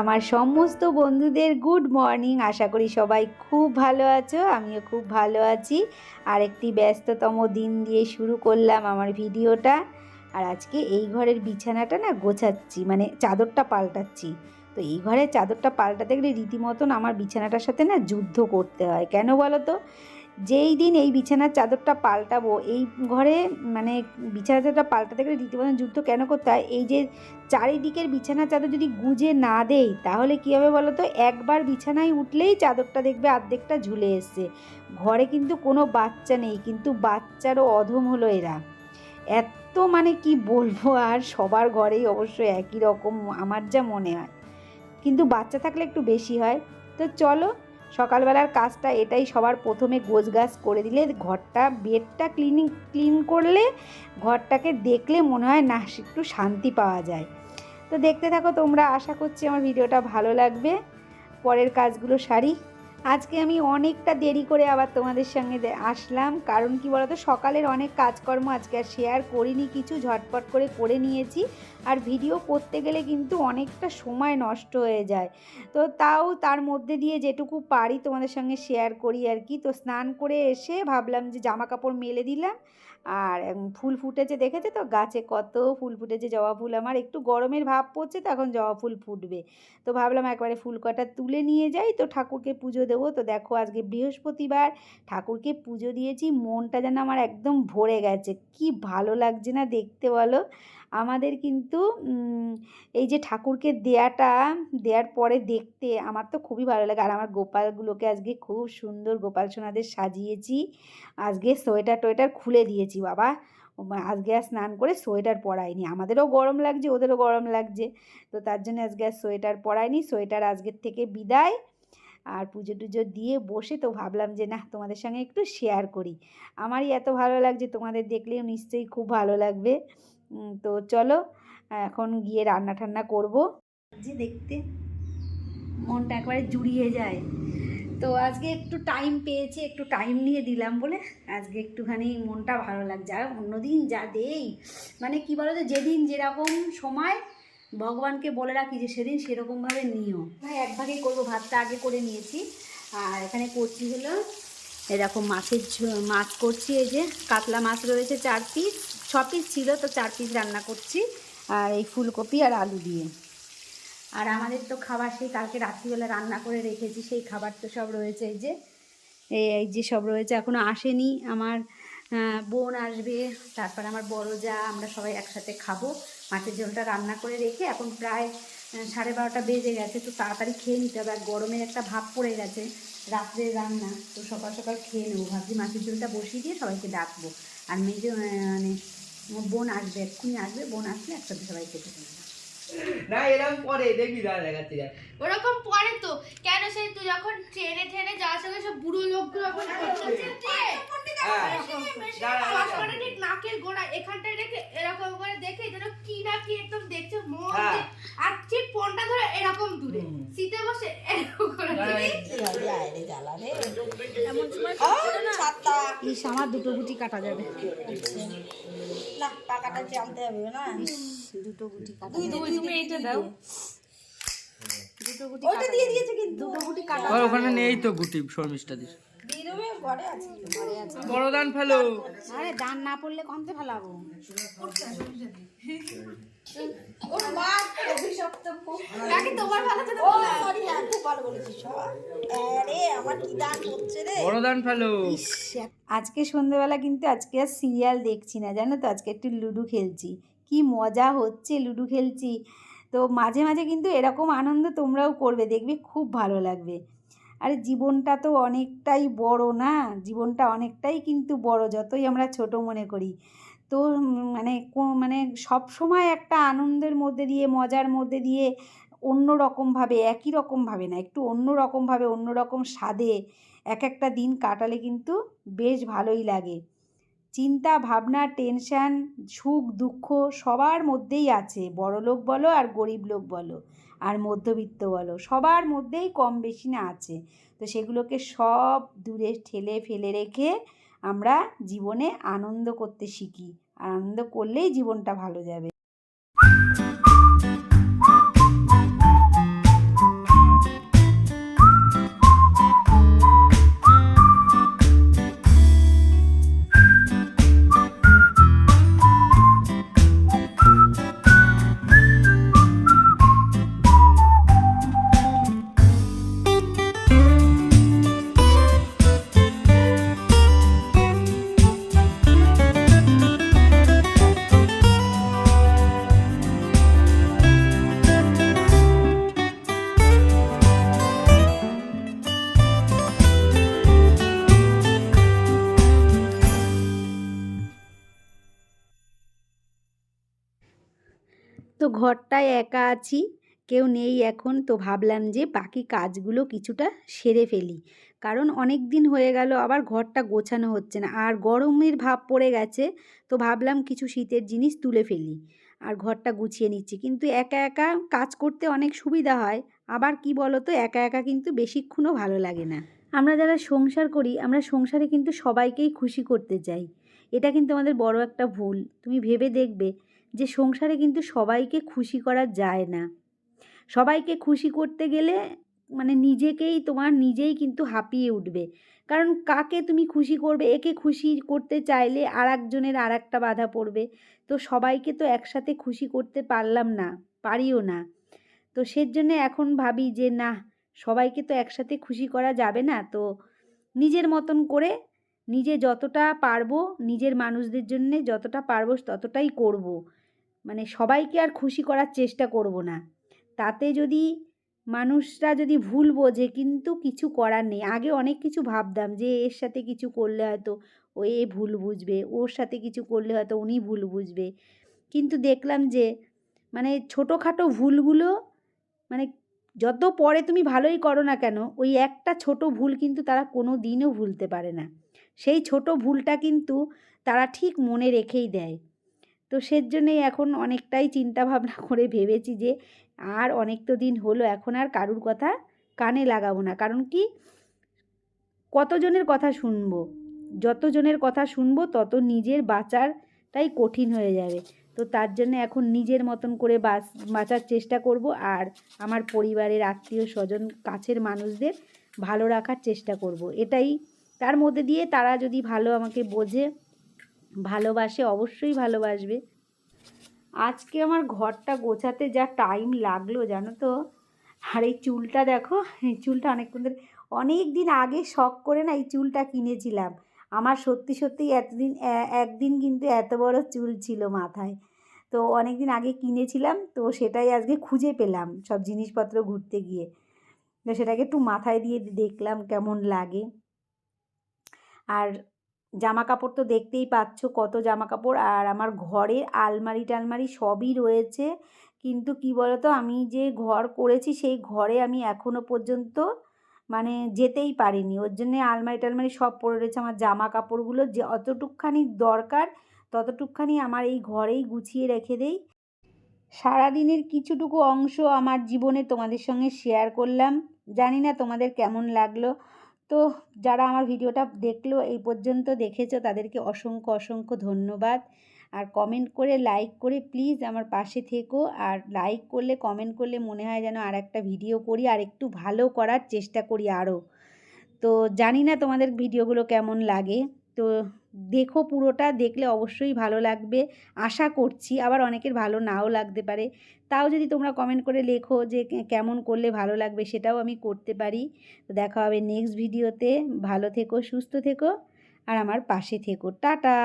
আমার সমস্ত বন্ধুদের গুড মর্নিং। আশা করি সবাই খুব ভালো আছো, আমিও খুব ভালো আছি। আর একটি ব্যস্ততম দিন দিয়ে শুরু করলাম আমার ভিডিওটা। আর আজকে এই ঘরের বিছানাটা না গোছাচ্ছি মানে চাদরটা পাল্টাচ্ছি। তো এই ঘরের চাদরটা পাল্টাতে গেলে রীতিমতন আমার বিছানাটার সাথে না যুদ্ধ করতে হয়। কেন বলো তো? যেই দিন এই বিছানার চাদরটা পাল্টাবো, এই ঘরে মানে বিছানার চাদরটা পাল্টাতে গেলে রীতিমতন যুদ্ধ কেন করতে হয়? এই যে চারিদিকের বিছানার চাদর যদি গুজে না দেই, তাহলে কী হবে বলো তো? একবার বিছানায় উঠলেই চাদরটা দেখবে অর্ধেকটা ঝুলে এসছে। ঘরে কিন্তু কোনো বাচ্চা নেই, কিন্তু বাচ্চারও অধম হলো এরা। এত মানে কি বলব, আর সবার ঘরেই অবশ্য একই রকম, আমার যা মনে হয়। কিন্তু বাচ্চা থাকলে একটু বেশি হয়। তো চলো সকালবেলার কাজটা এটাই সবার প্রথমে গোছগাছ করে দিলে ঘরটা বেডটা ক্লিনিং ক্লিন করলে ঘরটাকে দেখলে মনে হয় না, একটু শান্তি পাওয়া যায়। তো দেখতে থাকো তোমরা, আশা করছি আমার ভিডিওটা ভালো লাগবে। পরের কাজগুলো সারি। আজকে আমি অনেকটা দেরি করে আবার তোমাদের সঙ্গে আসলাম, কারণ কি বলতো, সকালের অনেক কাজকর্ম আজকে আর শেয়ার করিনি, কিছু ঝটপট করে করে নিয়েছি, আর ভিডিও করতে গেলে কিন্তু অনেকটা সময় নষ্ট হয়ে যায়। তো তাও তার মধ্যে দিয়ে যেটুকু পারি তোমাদের সঙ্গে শেয়ার করি আর কি। তো স্নান করে এসে ভাবলাম যে জামা কাপড় মেলে দিলাম আর ফুল ফুটেছে দেখেছে তো? গাছে কত ফুল ফুটেছে, জবা ফুল আমার একটু গরমের ভাব পড়ছে তো এখন জবা ফুল ফুটবে। তো ভাবলাম একবারে ফুল কটা তুলে নিয়ে যাই, তো ঠাকুরকে পুজো দেবো। তো দেখো আজকে বৃহস্পতিবার, ঠাকুরকে পুজো দিয়েছি, মনটা যেন আমার একদম ভরে গেছে। কি ভালো লাগছে না দেখতে বলো? আমাদের কিন্তু এই যে ঠাকুরকে দেয়াটা দেওয়ার পরে দেখতে আমার তো খুবই ভালো লাগে। আর আমার গোপালগুলোকে আজকে খুব সুন্দর গোপাল সোনাদের সাজিয়েছি। আজকে সোয়েটার টোয়েটার খুলে দিয়েছি, বাবা। আজকে আর স্নান করে সোয়েটার পরাইনি। আমাদেরও গরম লাগছে, ওদেরও গরম লাগছে। তো তার জন্য আজকে আর সোয়েটার পরাইনি। সোয়েটার আজকের থেকে বিদায়। আর পুজো টুজো দিয়ে বসে তো ভাবলাম যে না তোমাদের সঙ্গে একটু শেয়ার করি। আমারই এত ভালো লাগছে, তোমাদের দেখলেও নিশ্চয়ই খুব ভালো লাগবে। তো চলো, এখন গিয়ে রান্না ঠান্না করব। যে দেখতে মনটা একবারে জুড়িয়ে যায়। তো আজকে একটু টাইম পেয়েছি, একটু টাইম নিয়ে দিলাম বলে আজকে একটুখানি মনটা ভালো লাগছে। আর অন্যদিন যা দেই মানে কি বলো তো যেদিন যেরকম সময় ভগবানকে বলে রাখি যে সেদিন সেরকমভাবে নিও। ভাই, এক ভাগেই করব, ভাতটা আগে করে নিয়েছি। আর এখানে করছি হলো, এরকম মাছের মাছ করছি, এই যে কাতলা মাছ রয়েছে চার পিস ছ পিস ছিল, তো চার পিস রান্না করছি আর এই ফুলকপি আর আলু দিয়ে। আর আমাদের তো খাবার সেই কালকে রাত্রিবেলা রান্না করে রেখেছি, সেই খাবার তো সব রয়েছে এই যে। এই যে সব রয়েছে এখনও আসেনি। আমার বোন আসবে, তারপর আমার বড় যা, আমরা সবাই একসাথে খাব। মাছের ঝোলটা রান্না করে রেখে এখন প্রায় সাড়ে বারোটা বেজে গেছে, তো তাড়াতাড়ি খেয়ে নিতে হবে। আর গরমের একটা ভাব পড়ে গেছে রাত্রে রান্না, তো সকাল সকাল খেয়ে নেব। ভাবছি মাছের ঝোলটা বসিয়ে দিয়ে সবাইকে ডাকবো। আর মেজে মানে আমার বোন আসবে এক্ষুনি আসবে বোন আসলে একসাথে সবাই খেতে পারবে না এরকম পরে দেখবি দাঁড়া দেখাচ্ছি দেখ। ওরকম পরে তো কেন সেই তুই যখন ট্রেনে ট্রেনে যাওয়ার সঙ্গে সব বুড়ো লোকগুলো এখন ট্রেন। হ্যাঁ। চশমাটা ঠিক নাকের গোড়া এখানটায় রেখে এরকম করে দেখে যেন কি না কি একদম দেখছে মন হ্যাঁ। আর ঠিক ফোনটা ধরে এরকম দূরে। শীতে বসে এরকম করে। ইস আমার দুটো গুটি কাটা যাবে। না টাকাটা জানতে হবে না? দুটো গুটি কাটা দুই তুমি এইটা দাও। দুটো গুটি ওইটা দিয়ে দিয়েছে কিন্তু। দুটো গুটি কাটা ওখানে নেই তো গুটি শর্মিষ্ঠা দিস দিয়ে দেবে ঘরে আছে। বড় দান ফেলো। আরে দান না পড়লে কমতে ফেলাবো। ওর মা অভিশপ্ত তোমার ভালো তো ও সরি হ্যাঁ খুব ভালো বলেছিস আরে আমার কি দান হচ্ছে রে? বড় দান ফেলো। আজকে সন্ধেবেলা কিন্তু আজকে আর সিরিয়াল দেখছি না জানো তো? আজকে একটু লুডো খেলছি। কি মজা হচ্ছে লুডো খেলছি। তো মাঝে মাঝে কিন্তু এরকম আনন্দ তোমরাও করবে দেখবে খুব ভালো লাগবে। আরে জীবনটা তো অনেকটাই বড় না? জীবনটা অনেকটাই কিন্তু বড়, যতই আমরা ছোট মনে করি। তো মানে মানে সব সময় একটা আনন্দের মধ্যে দিয়ে, মজার মধ্যে দিয়ে অন্য রকমভাবে একই রকমভাবে না, একটু অন্য রকমভাবে অন্য রকম স্বাদে এক একটা দিন কাটালে কিন্তু বেশ ভালোই লাগে। চিন্তা, ভাবনা, টেনশান, সুখ, দুঃখ সবার মধ্যেই আছে। বড় লোক বলো আর গরিব লোক বলো আর মধ্যবিত্ত বলো, সবার মধ্যেই কম বেশি না আছে। তো সেগুলোকে সব দূরে ঠেলে ফেলে রেখে আমরা জীবনে আনন্দ করতে শিখি। আনন্দ করলেই জীবনটা ভালো যাবে। তো ঘরটায় একা আছি, কেউ নেই এখন তো ভাবলাম যে বাকি কাজগুলো কিছুটা সেরে ফেলি। কারণ অনেক দিন হয়ে গেল, আবার ঘরটা গোছানো হচ্ছে না। আর গরমের ভাব পড়ে গেছে, তো ভাবলাম কিছু শীতের জিনিস তুলে ফেলি। আর ঘরটা গুছিয়ে নিচ্ছি। কিন্তু একা একা কাজ করতে অনেক সুবিধা হয়। আবার কি বলো তো একা একা কিন্তু বেশিক্ষণও ভালো লাগে না। আমরা যারা সংসার করি, আমরা সংসারে কিন্তু সবাইকেই খুশি করতে চাই। এটা কিন্তু আমাদের বড় একটা ভুল। তুমি ভেবে দেখবে যে সংসারে কিন্তু সবাইকে খুশি করা যায় না। সবাইকে খুশি করতে গেলে মানে নিজেকেই তোমার নিজেই কিন্তু হাঁপিয়ে উঠবে। কারণ কাকে তুমি খুশি করবে? একে খুশি করতে চাইলে আর একজনের আর একটা বাধা পড়বে। তো সবাইকে তো একসাথে খুশি করতে পারলাম না, পারিও না। তো সের জন্যে এখন ভাবি যে না, সবাইকে তো একসাথে খুশি করা যাবে না। তো নিজের মতন করে নিজে যতটা পারব, নিজের মানুষদের জন্যে যতটা পারব ততটাই করব। মানে সবাইকে আর খুশি করার চেষ্টা করব না। তাতে যদি মানুষরা যদি ভুল বোঝে, কিন্তু কিছু করার নেই। আগে অনেক কিছু ভাবতাম যে, এর সাথে কিছু করলে হয়তো ও এ ভুল বুঝবে, ওর সাথে কিছু করলে হয়তো উনি ভুল বুঝবে। কিন্তু দেখলাম যে মানে ছোটোখাটো ভুলগুলো মানে যত পরে তুমি ভালোই করো না কেন, ওই একটা ছোট ভুল কিন্তু তারা কোনো দিনও ভুলতে পারে না। সেই ছোট ভুলটা কিন্তু তারা ঠিক মনে রেখেই দেয়। তো সের জন্যেই এখন অনেকটাই চিন্তা ভাবনা করে ভেবেছি যে আর অনেক তো দিন হলো, এখন আর কারুর কথা কানে লাগাবো না। কারণ কি? কতজনের কথা শুনব? যতজনের কথা শুনব, তত নিজের বাঁচারটাই কঠিন হয়ে যাবে। তো তার জন্য এখন নিজের মতন করে বাঁচ, বাঁচার চেষ্টা করব আর আমার পরিবারের আত্মীয় স্বজন, কাছের মানুষদের ভালো রাখার চেষ্টা করব। এটাই তার মধ্যে দিয়ে তারা যদি ভালো আমাকে বোঝে ভালোবাসে, অবশ্যই ভালোবাসবে। আজকে আমার ঘরটা গোছাতে যা টাইম লাগল, জানো তো? আর এই চুলটা দেখো, এই চুলটা অনেকক্ষণ ধরে অনেক দিন আগে শখ করে না এই চুলটা কিনেছিলাম। আমার সত্যি সত্যি এতদিন একদিন কিন্তু এত বড় চুল ছিল মাথায়। তো অনেক দিন আগে কিনেছিলাম, তো সেটাই আজকে খুঁজে পেলাম সব জিনিসপত্র ঘুরতে গিয়ে। তো সেটাকে একটু মাথায় দিয়ে দেখলাম কেমন লাগে। আর জামা কাপড় তো দেখতেই পাচ্ছ কত জামা কাপড় আর আমার ঘরে আলমারি টালমারি সবই রয়েছে। কিন্তু কি বলতো, আমি যে ঘর করেছি, সেই ঘরে আমি এখনও পর্যন্ত মানে যেতেই পারিনি। ওর জন্যে আলমারি টালমারি সব পড়ে রয়েছে। আমার জামা কাপড়গুলো যে অতটুকখানি দরকার, ততটুকখানি আমার এই ঘরেই গুছিয়ে রেখে দেই। সারাদিনের কিছুটুকু অংশ আমার জীবনে তোমাদের সঙ্গে শেয়ার করলাম। জানি না তোমাদের কেমন লাগল। তো যারা আমার ভিডিওটা দেখল, এই পর্যন্ত দেখেছ, তাদেরকে অসংখ্য অসংখ্য ধন্যবাদ। আর কমেন্ট করে লাইক করে প্লিজ আমার পাশে থেকো। আর লাইক করলে কমেন্ট করলে মনে হয় যেন আর একটা ভিডিও করি, আর একটু ভালো করার চেষ্টা করি আরও তো জানি না তোমাদের ভিডিওগুলো কেমন লাগে। তো দেখো পুরোটা, দেখলে অবশ্যই ভালো লাগবে। আশা করছি, আবার অনেকের ভালো নাও লাগতে পারে। তাও যদি তোমরা কমেন্ট করে লেখো যে কেমন করলে ভালো লাগবে সেটাও আমি করতে পারি। তো দেখা হবে নেক্সট ভিডিওতে ভালো থেকো, সুস্থ থেকো, আর আমার পাশে থেকো। টাটা!